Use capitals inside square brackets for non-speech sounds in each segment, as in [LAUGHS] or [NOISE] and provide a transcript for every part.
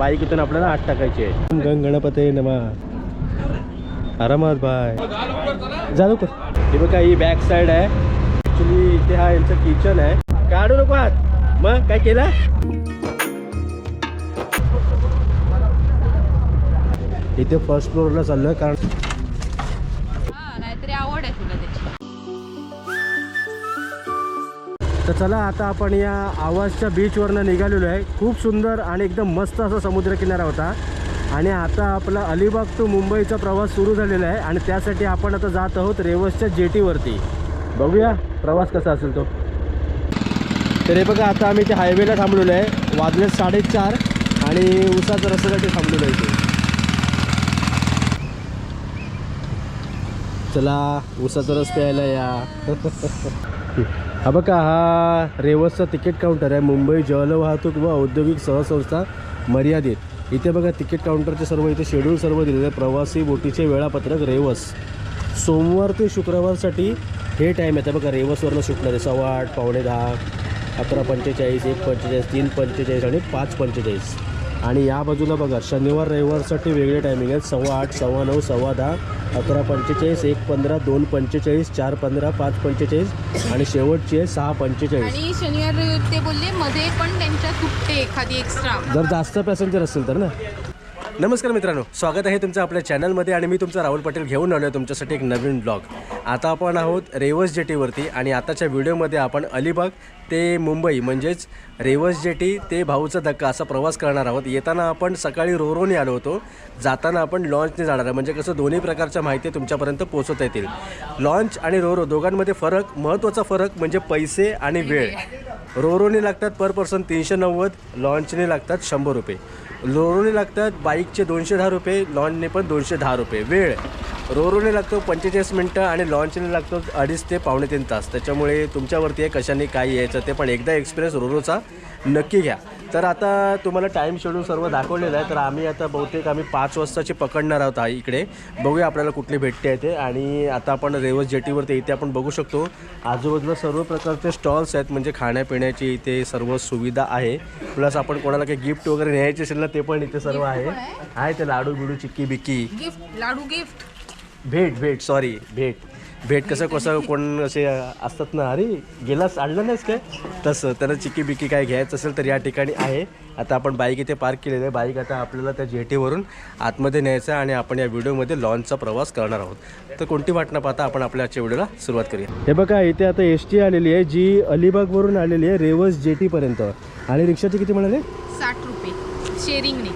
Bike इथून आपल्याला आत टाकायची आहे. गंग गणपती नमा. आरामात बाय. जा लवकर. हे बघा ही बॅक साईड आहे. ॲक्च्युली इथे हा यांचं किचन आहे. काढू नको आत. मग काय केलं? इथे फर्स्ट फ्लोअरला चाललोय कारण तर चला आता आपण या आवाजच्या बीचवरनं निघालेलो आहे. खूप सुंदर आणि एकदम मस्त असा समुद्रकिनारा होता. आणि आता आपला अलिबाग टू मुंबईचा प्रवास सुरू झालेला आहे आणि त्यासाठी आपण आता जात आहोत रेवसच्या जेटीवरती. बघूया प्रवास कसा असेल तो. तर हे बघा आता आम्ही ते हायवेला थांबलेलो आहे. वाजले साडेचार आणि उसाचं रस्त्यासाठी थांबलेलो आहे ते चला उसाचा रस प्यायला या. [LAUGHS] हा बघा हा रेवसचा तिकीट काउंटर आहे. मुंबई जलवाहतूक व औद्योगिक सहसंस्था मर्यादित. इथे बघा तिकीट काउंटरचे सर्व इथे शेड्यूल सर्व दिलेले आहे प्रवासी बोटीचे वेळापत्रक रेवस. सोमवार ते शुक्रवारसाठी हे टाईम आहे बघा रेवसवरनं सुटणार. आहे सव्वा आठ पावणे दहा अकरा पंचेचाळीस एक पंचेचाळीस तीन पंचेचाळीस आणि पाच पंचेचाळीस. आणि या बाजूला बघा शनिवार रविवारसाठी वेगळे टायमिंग आहेत. सव्वा आठ सव्वा नऊ सव्वा दहा अकरा पंचेचाळीस एक पंधरा दोन पंचेचाळीस चार पंधरा पाच पंचेचाळीस आणि शेवटची आहे सहा पंचेचाळीस. आणि शनिवार ते बोलले मध्ये पण त्यांच्या एखादी एक्स्ट्रा जर जास्त पॅसेंजर असेल तर ना? नमस्कार मित्रांनो स्वागत आहे तुमचं आपल्या चॅनलमध्ये आणि मी तुमचा राहुल पटेल घेऊन आलो आहे तुमच्यासाठी एक नवीन ब्लॉग आता आपण आहोत रेवस जेटीवरती आणि आताच्या व्हिडिओमध्ये आपण अलिबाग ते मुंबई म्हणजेच रेवस जेटी ते भाऊचा धक्का असा प्रवास करणार आहोत. येताना आपण सकाळी रोरोने आलो होतो. जाताना आपण लॉन्चने जाणार आहे म्हणजे कसं दोन्ही प्रकारच्या माहिती तुमच्यापर्यंत पोहोचवता येतील. लॉन्च आणि रोरो दोघांमध्ये फरक महत्त्वाचा फरक म्हणजे पैसे आणि वेळ. रोरोने लागतात पर पर्सन तीनशे नव्वद लॉन्चने लागतात शंभर रुपये. रोरोने लागतात बाईकचे दोनशे दहा रुपये लॉन्चने पण दोनशे दहा रुपये. वेळ. रोरोने लागतो पंचेचाळीस मिनटं आणि लॉन्चने लागतो अडीच ते पावणे तीन तास. त्याच्यामुळे तुमच्यावरती आहे कशाने काय यायचं ते पण एकदा एक्सपिरियन्स रोरोचा नक्की घ्या. तर आता तुम्हाला टाईम शेड्यूल सर्व दाखवलेलं आहे तर आम्ही आता बहुतेक आम्ही पाच वाजताची पकडणार आहोत इकडे. बघूया आपल्याला कुठली भेटते आहे ते. आणि आता आपण रेवस जेटीवरती इथे आपण बघू शकतो. आजूबाजूला सर्व प्रकारचे स्टॉल्स आहेत म्हणजे खाण्यापिण्याची इथे सर्व सुविधा आहे. प्लस आपण कोणाला काही गिफ्ट वगैरे न्यायचे असेल ना ते पण इथे सर्व आहे. आहे. ते लाडू बिडू चिक्की बिक्की गिफ्ट लाडू गिफ्ट. भेट भेट. सॉरी भेट. भेट कसं कसं कोण असे असतात ना अरे गेलास आणलं नाहीस काय? तसं त्याला चिक्की बिक्की काय घ्यायचं असेल तर या ठिकाणी आहे. आता आपण बाईक इथे पार्क केलेलं आहे. बाईक आता आपल्याला त्या जेटीवरून आतमध्ये न्यायचं आहे आणि आपण या व्हिडिओमध्ये लॉन्चचा प्रवास करणार आहोत. तर कोणती वाट न पाहता आपण आपल्या आजच्या व्हिडिओला सुरुवात करूया. हे बघा इथे आता एस टी आलेली आहे जी अलिबागवरून आलेली आहे रेवस जेटीपर्यंत. आणि रिक्षाचे किती म्हणाले? साठ रुपये. शेअरिंगने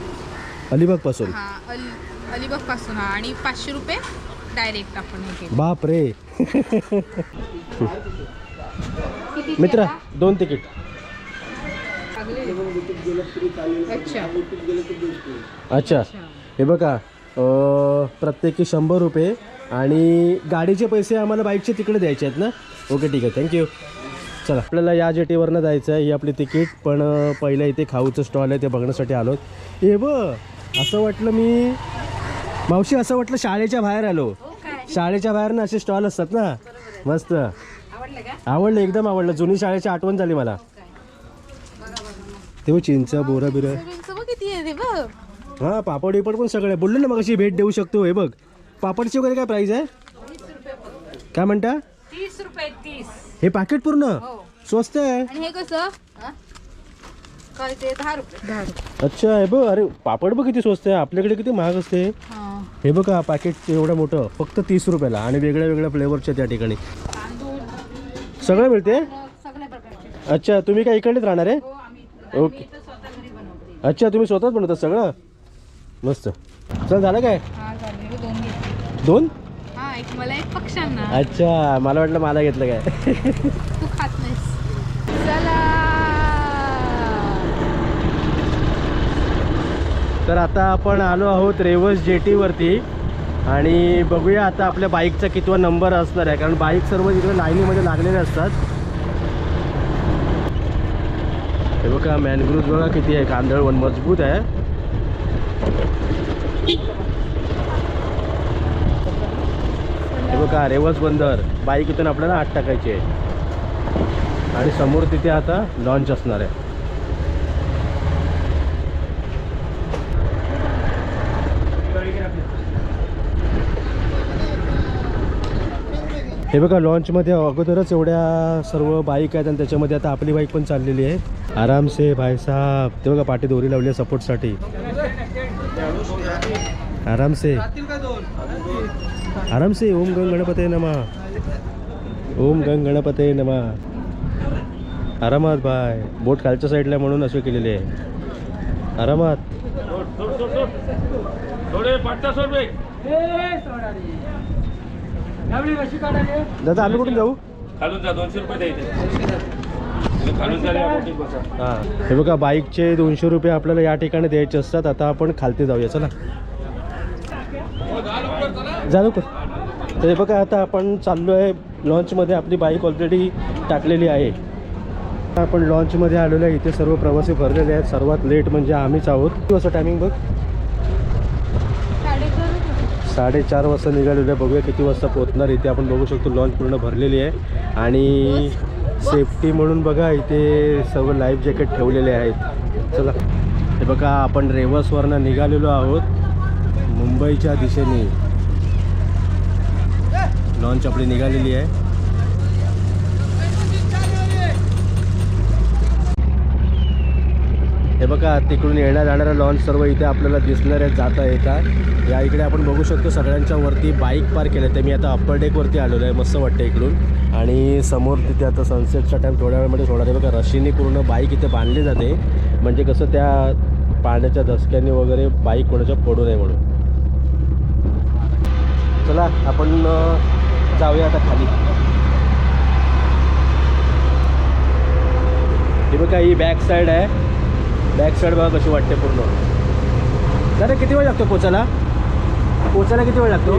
अलिबागपासून. हा अल अलिबागपासून हा. आणि पाचशे रुपये डायरेक्ट आपण हे केलं. बाप रे मित्र दोन तिकीट. अच्छा. अच्छा. हे बघा अं, प्रत्येकी शंभर रुपये आणि गाडीचे पैसे आम्हाला बाईकचे तिकडे द्यायचे आहेत ना? ओके ठीक आहे. थँक्यू चला आपल्याला या जेटीवरनं जायचं आहे ही आपली तिकीट. पण अं, पहिलं इथे खाऊचं स्टॉल आहे ते बघण्यासाठी आलो हे ब असं वाटलं मी मावशी असं वाटलं शाळेच्या बाहेर आलो. शाळेच्या बाहेर ना असे स्टॉल असतात ना. मस्त. आवडलं एकदम आवडलं. जुनी शाळेची आठवण झाली मला. ते बघ चिंच बोरं बिरं. हां पापड बिपड पण सगळे. बोललो ना मग अशी भेट देऊ शकतो हे बघ. पापडची वगैरे काय प्राईस आहे? काय म्हणता? तीस रुपये तीस. हे पॅकेट पूर्ण? हो. स्वस्त आहे. हे अच्छा हे बघ. अरे पापड बघ किती स्वस्त आहे. आपल्याकडे किती महाग असते. हा बघा पॅकेट एवढं मोठं फक्त तीस रुपयाला आणि वेगळ्या वेगळ्या फ्लेवरच्या त्या ठिकाणी. सगळं मिळते? अच्छा तुम्ही काय इकडेच राहणार आहे? हो ओके. अच्छा तुम्ही स्वतःच बनवता सगळं? मस्त. चल झालं काय? हा दोन अच्छा मला वाटलं मला घेतलं काय तू खात नाहीस चला तर आता आपण आलो आहोत रेवस जेटीवरती आणि बघूया आता आपल्या बाईकचा कितवा नंबर असणार आहे. कारण बाईक सर्व इकडे लाईनीमध्ये लागलेले असतात. हे बघा मॅनग्रुव्ह बघा किती आहे. कांदळवन मजबूत आहे. हे बघा रेवस बंदर. बाईक इथून आपल्याला आत टाकायची आहे. आणि समोर तिथे आता लॉन्च असणार आहे. हे बघा लॉन्चमध्ये अगोदरच एवढ्या सर्व बाईक आहेत आणि त्याच्यामध्ये आता आपली बाईक पण चाललेली आहे. आरामसे भाईसाहेब ते बघा पाठी दोरी लावली आहे सपोर्टसाठी. आरामसे. आरामसे ओम गंग गणपते नमा. ओम गंग गणपते नमा. आरामात बाय बोट खालच्या साईडला म्हणून असे केलेले आहे. आरामात. थोडे दादा आम्ही कुठून जाऊ? खालून जा दोनशे रुपये द्यायचे. खालून जा. हां. हे. बघा बाईकचे दोनशे रुपये आपल्याला या ठिकाणी द्यायचे असतात. आता आपण खालती जाऊया. चला. जा लवकर. तर हे बघा आता आपण चाललो आहे लॉन्चमध्ये. आपली बाईक ऑलरेडी टाकलेली आहे. आपण लॉन्चमध्ये आलेलो आहे. इथे सर्व प्रवासी भरलेले आहेत. सर्वात लेट म्हणजे आम्हीच आहोत. वाजता टायमिंग बघ. साडेचार वाजता निघालेलो आहे. बघूया किती वाजता पोहोचणार इथे आपण बघू शकतो लॉन्च पूर्ण भरलेली आहे. आणि सेफ्टी म्हणून बघा इथे सर्व लाईफ जॅकेट ठेवलेले आहेत. चला. हे बघा आपण रेवसवरनं निघालेलो आहोत. मुंबईच्या दिशेने. लॉन्च आपली निघालेली आहे. हे बघा तिकडून येण्या जाणाऱ्या लॉन्च सर्व इथे आपल्याला दिसणार आहेत जाता येतात या इकडे आपण बघू शकतो सगळ्यांच्या वरती बाईक पार्क केलं ते मी आता अप्पर डेकवरती आलेलो आहे मस्त वाटतं इकडून. आणि समोर तिथे आता सनसेटचा टाईम थोड्या वेळामध्ये थोडा आहे. बघा रशीने पूर्ण बाईक इथे बांधली जाते. म्हणजे कसं त्या पाण्याच्या धसक्याने वगैरे बाईक कोणाच्या पडू नये म्हणून. चला आपण जाऊया आता खाली. हे बघा ही बॅक साईड आहे. बॅक साईड बघा कशी वाटते पूर्ण. दादा किती वेळ लागतो पोचायला? पोचायला किती वेळ लागतो?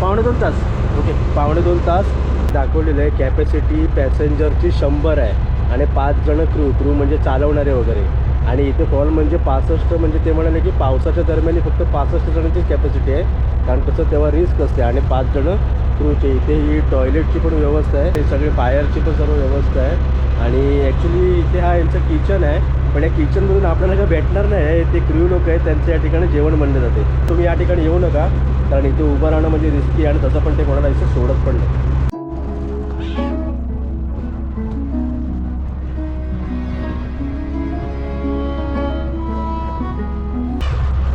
पावणे दोन तास. ओके पावणे दोन तास. दाखवलेलं आहे कॅपॅसिटी पॅसेंजरची शंभर आहे. आणि पाच जण क्रू क्रू म्हणजे चालवणारे वगैरे. आणि इथे हॉल म्हणजे पासष्ट म्हणजे ते म्हणाले की पावसाच्या दरम्यान फक्त पासष्ट जणांचीच कॅपॅसिटी आहे. कारण कसं तेव्हा रिस्क असते. आणि पाच जणं क्रूचे इथे ही टॉयलेटची पण व्यवस्था आहे. हे सगळे फायरची पण सर्व व्यवस्था आहे. आणि ॲक्च्युली इथे हा यांचं किचन आहे. पण या किचनमधून आपल्याला काय भेटणार नाही ते क्रू लोक आहेत त्यांच्या या ठिकाणी जेवण बनले जाते. तुम्ही या ठिकाणी येऊ नका कारण इथे उभं राहणं म्हणजे रिस्की आणि तसं पण ते कोणाला इथे सोडत पण नाही.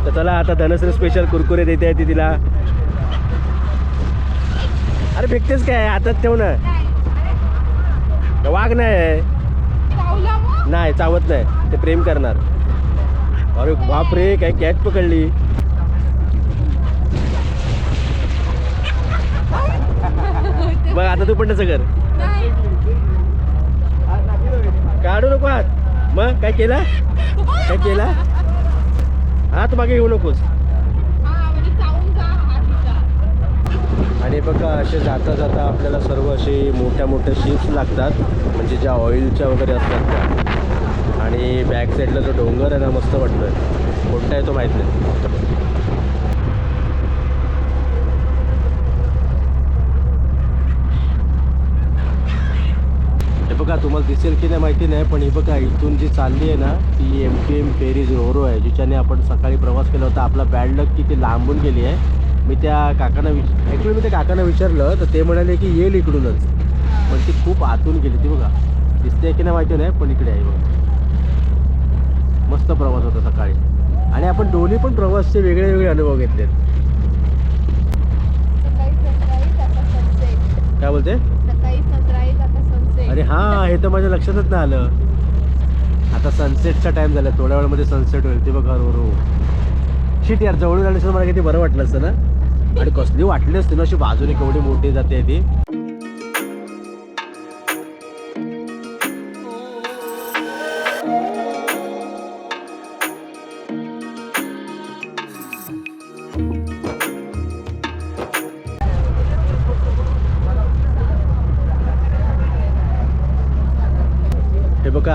तर चला आता धनश्री स्पेशल कुरकुरे देते ती तिला. अरे भेटतेच काय? हातात ठेव ना. वाघ नाही. नाही चावत नाही. ते प्रेम करणार. अरे बाप रे काय कॅच पकडली. बघ आता तू पण तसं कर. काढू नको हात. मग काय केला? काय केला? हात मागे येऊ नकोस. आणि बघा असे जाता जाता आपल्याला सर्व असे मोठ्या मोठ्या शिप्स लागतात. म्हणजे ज्या ऑइलच्या वगैरे असतात त्या. आणि बॅक साईडला जो डोंगर आहे ना मस्त वाटतोय. कोणता आहे तो माहीत नाही. बघा तुम्हाला दिसेल की नाही माहिती नाही पण ही बघा इथून जी चालली आहे ना ती M P M ferries RoRo आहे जिच्याने आपण सकाळी प्रवास केला होता. आपला बॅड लक की ती लांबून गेली आहे. मी त्या काकांना विच ॲक्च्युली मी त्या काकांना विचारलं तर ते म्हणाले की येईल इकडूनच. पण ती खूप आतून गेली ती बघा. दिसते की नाही माहिती नाही पण इकडे आहे बघा. मस्त प्रवास होता सकाळी. आणि आपण दोन्ही पण प्रवासचे वेगळे वेगळे अनुभव घेतलेत. काय बोलते? अरे हां हे तर माझ्या लक्षातच नाही आलं. आता सनसेटचा टाइम झाला थोड्या वेळामध्ये सनसेट होईल ते बघा रो रो शिट यार जवळून आल्याशिवाय मला किती बरं वाटलं असतं ना? आणि कसली वाटली असते ना अशी बाजूने केवढी मोठी जाते ती.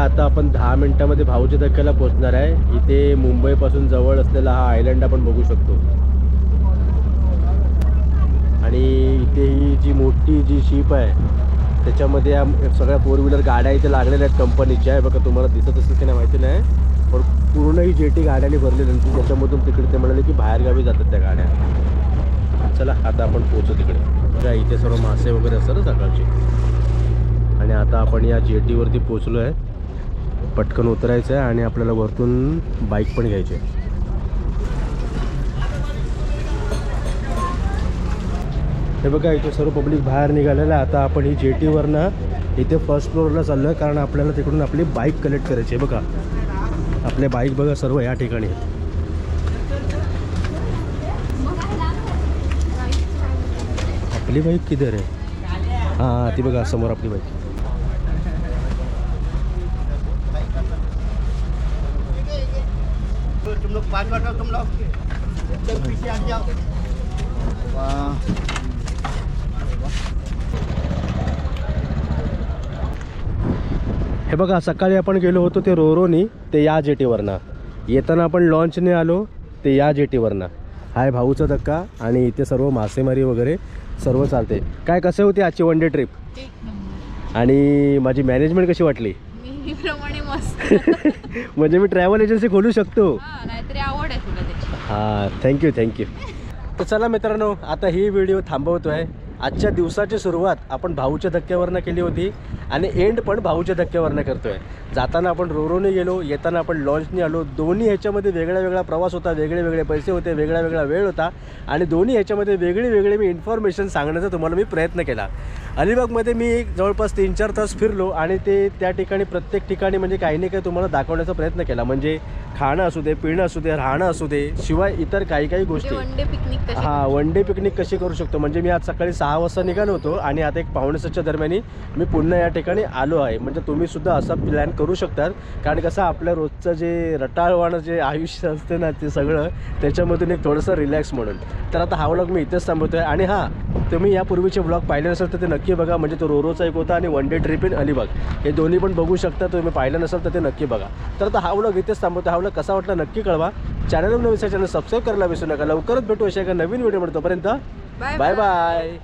आता आपण दहा मिनिटामध्ये भाऊच्या धक्क्याला पोहोचणार आहे. इथे मुंबईपासून जवळ असलेला हा आयलंड आपण बघू शकतो. आणि इथे ही जी मोठी जी शिप आहे त्याच्यामध्ये या सगळ्या फोर व्हीलर गाड्या इथे लागलेल्या आहेत कंपनीच्या आहे बघा तुम्हाला दिसत असेल की नाही माहिती नाही. पण पूर्ण ही जेटी गाड्याने भरलेली आहे. म्हणजे त्याच्यामधून तिकडे ते म्हणाले की बाहेरगावी जातात त्या गाड्या. चला आता आपण पोहोचू तिकडे. काय इथे सर्व मासे वगैरे असतात सकाळचे. आणि आता आपण या जेटीवरती पोचलो आहे पटकन उतरायचं आहे आणि आपल्याला वरतून बाईक पण घ्यायची आहे. हे बघा इथे सर्व पब्लिक बाहेर निघालेलं आहे. आता आपण ही जेटीवरनं इथे फर्स्ट फ्लोअरला चाललो आहे कारण आपल्याला तिकडून आपली बाईक कलेक्ट करायची आहे. बघा आपले बाईक बघा सर्व या ठिकाणी. आपली बाईक किधर आहे हां ती बघा समोर आपली बाईक तुम लोग पाँच बार तुम लोग एकदम पीछे हट जाओ. वाह हे बघा सकाळी आपण गेलो होतो ते रोरोनी ते या जेटीवरनं. येताना आपण लॉन्चने आलो ते या जेटीवरनं. हाय भाऊचा धक्का आणि इथे सर्व मासेमारी वगैरे सर्व चालते काय कसं होती आजची वन डे ट्रिप एक नंबर. आणि माझी मॅनेजमेंट कशी वाटली? मी प्रमाणे मस्त. [LAUGHS] म्हणजे मी ट्रॅव्हल एजन्सी खोलू शकतो हा नाहीतरी आवड आहे तुला त्याची हां थँक्यू थँक्यू तर चला मित्रांनो आता ही व्हिडिओ थांबवतो आहे आजच्या दिवसाची सुरुवात आपण भाऊच्या धक्क्यावरनं केली होती आणि एंड पण भाऊच्या धक्क्यावरनं करतो आहे जाताना आपण रोरोने गेलो येताना आपण लॉन्चने आलो. दोन्ही ह्याच्यामध्ये वेगळा वेगळा प्रवास होता वेगळे वेगळे पैसे होते वेगळा वेगळा वेळ होता आणि दोन्ही ह्याच्यामध्ये वेगळी वेगळी मी इन्फॉर्मेशन सांगण्याचा तुम्हाला मी प्रयत्न केला. अलिबागमध्ये मी एक जवळपास तीन चार तास फिरलो आणि ते त्या ठिकाणी प्रत्येक ठिकाणी म्हणजे काही नाही काही तुम्हाला दाखवण्याचा प्रयत्न केला. म्हणजे खाणं असू दे पिणं असू दे राहणं असू दे शिवाय इतर काही काही गोष्टी. पिकनिक कशी हा वन डे पिकनिक कशी करू शकतो? म्हणजे मी आज सकाळी सहा वाजता निघालो होतो आणि आता एक पावणे सातच्या दरम्यान मी पुन्हा या ठिकाणी आलो आहे. म्हणजे तुम्हीसुद्धा असा प्लॅन करू शकतात. कारण कसं आपल्या रोजचं जे रटाळवाणं जे आयुष्य असते ना ते सगळं त्याच्यामधून एक थोडंसं रिलॅक्स म्हणून. तर आता हा व्लॉग मी इथेच थांबवतो आहे आणि हां तुम्ही यापूर्वीचे ब्लॉग पाहिले नसेल तर ते नक्की बघा. म्हणजे तो रोरोचा एक होता आणि one day trip in Alibag. हे दोन्ही पण बघू शकता. तुम्ही पाहिलं नसेल तर ते नक्की बघा. तर आता हा व्लॉग इथेच थांबवतो हा व्लॉग कसा वाटला नक्की कळवा. चॅनल नवीन चॅनल सबस्क्राईब करायला विसरू नका. लवकरच भेटू अशा एका नवीन व्हिडिओ तोपर्यंत Bye बाय बाय